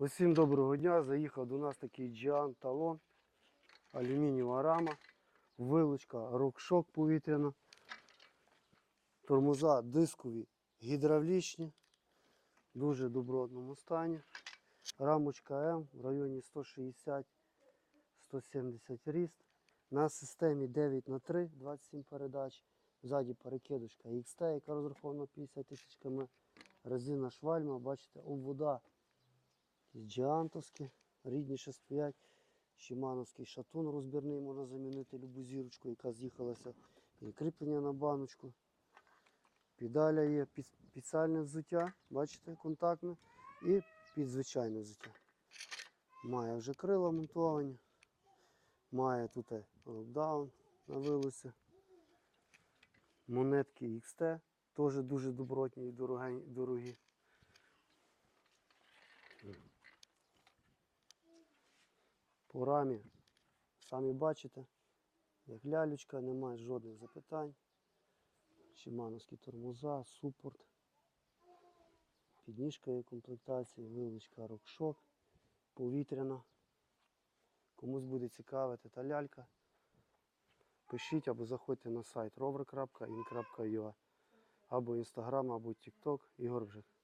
Усім доброго дня. Заїхав до нас такий Джіан талон, алюмінієва рама, вилучка, рокшок повітряна, тормоза дискові, гідравлічні, дуже добротному стані. Рамочка М в районі 160-170 ріст. На системі 9 х 3 27 передач. Ззаді перекидочка XT, яка розрахована 50 тисяч км. Резина швальма, бачите, обвода джіантовські, рідні ще стоять. Шимановський шатун розбірний можна замінити любу зірочку, яка з'їхалася. Є кріплення на баночку. Педаля є спеціальне взуття, бачите, контактне. І під звичайне взуття. Має вже крила монтовані. Має тут локдаун на вилусі. Монетки XT, теж дуже добротні і дорогі. По рамі самі бачите, як лялючка, немає жодних запитань. Шимановські тормоза, супорт, підніжка є комплектації, вилучка рокшок, повітряна. Комусь буде цікавити та лялька. Пишіть або заходьте на сайт rover.in.ua або Instagram, або TikTok Ігор Бжик.